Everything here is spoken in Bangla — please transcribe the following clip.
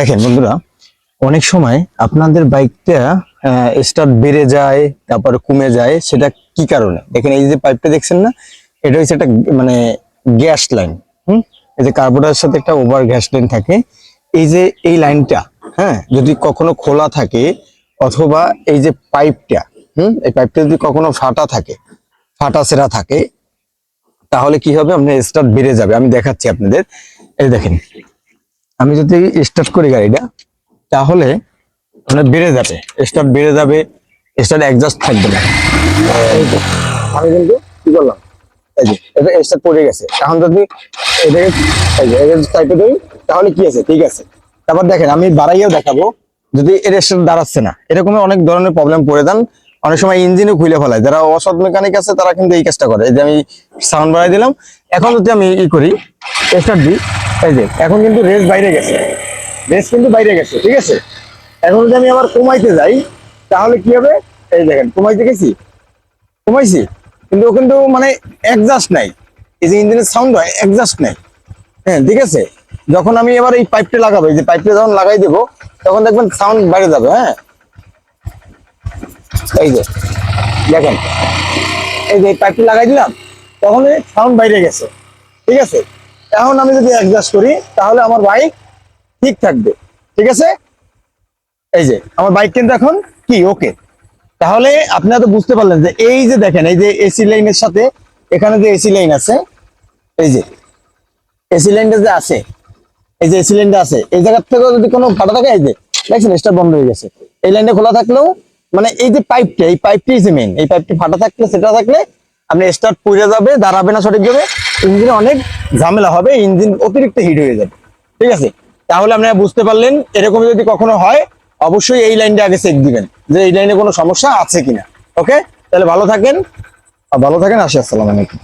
দেখেন বন্ধুরা, অনেক সময় আপনাদের বাইকটা স্টার্ট বেড়ে যায়, তারপর কমে যায়, সেটা কি কারণে? দেখেন এই যে পাইপটা দেখছেন না, এটা হচ্ছে একটা মানে গ্যাস লাইন হুম? এই যে কার্বোটার সাথে একটা ওভার গ্যাস লাইন থাকে। এই যে এই লাইনটা হ্যাঁ যদি কখনো খোলা থাকে, অথবা এই যে পাইপটা হুম? এই পাইপটা যদি কখনো ফাটা থাকে, ফাটা সেরা থাকে, তাহলে কি হবে? আপনার স্টার্ট বেড়ে যাবে। আমি দেখাচ্ছি আপনাদের। এই দেখেন আমি যদি স্টার্ট করি গাড়িটা, তাহলে মানে বেড়ে যাবে। স্টার্ট বেড়ে যাবে স্টার্ট অ্যাডজাস্ট থাকবে না। আমি কিন্তু কি করলাম? গেছে। যদি তাহলে কি আছে? ঠিক আছে। তারপর দেখেন, আমি দেখাবো। যদি স্টার্ট দাঁড়াচ্ছে না এরকম অনেক ধরনের প্রবলেম পড়ে যান। অনেক সময় ইঞ্জিনও খুলে ফেলায়। যারা আছে, তারা কিন্তু এই কাজটা করে। যে আমি সাউন্ড বাড়াই দিলাম। এখন যদি আমি ই করি স্টার্ট দিই এই যে, এখন কিন্তু রেস বাইরে গেছে। রেস কিন্তু বাইরে গেছে, ঠিক আছে? এখন যদি আমি আবার কমাইতে যাই, তাহলে কি হবে? এই দেখেন, কমাইতে গেছি? কমাইছি? কিন্তু ও কিন্তু মানে অ্যাডজাস্ট নাই। এই যে ইঞ্জিনের সাউন্ড হয় অ্যাডজাস্ট নাই। হ্যাঁ ঠিক আছে? যখন আমি এবার এই পাইপটা লাগাবো, এই যে পাইপটা যখন লাগাই দেবো, তখন দেখবেন সাউন্ড বাইরে যাবে হ্যাঁ? এই যে, দেখেন। এই যে পাইপটা লাগাই দিলাম তখন সাউন্ড বাইরে গেছে। ঠিক আছে? এখন আমি যদি অ্যাডজাস্ট করি, তাহলে আমার বাইক ঠিক থাকবে। ঠিক আছে? এই যে, আমার বাইক কিন্তু এখন কি? ওকে তাহলে আপনারা তো বুঝতে পারলেন যে এই যে দেখেন, এই যে এসি লাইনের সাথে এখানে যে এসি লাইন আছে, এই যে এসি লাইনটা যে আছে, এই যে এসি লাইনটা আছে, এই জায়গা থেকে যদি কোনো ফাটা থাকে, এই যে, দেখছেন স্টার বন্ধ হয়ে গেছে। এই লাইনটা খোলা থাকলেও মানে এই যে পাইপটা এই পাইপটি যে মেন এই পাইপটি ফাটা থাকলে, সেটা থাকলে, আপনি স্টার্ট পুড়ে যাবে, দাঁড়াবে না সঠিকভাবে। ইঞ্জিনে অনেক ঝামেলা হবে, ইঞ্জিন অতিরিক্ত হিট হয়ে যাবে। ঠিক আছে? তাহলে আপনারা বুঝতে পারলেন, এরকম যদি কখনো হয়, অবশ্যই এই লাইনটা আগে চেক দিবেন, যে এই লাইনে কোনো সমস্যা আছে কিনা। ওকে তাহলে ভালো থাকেন ভালো থাকেন, আসি, আসসালামু আলাইকুম।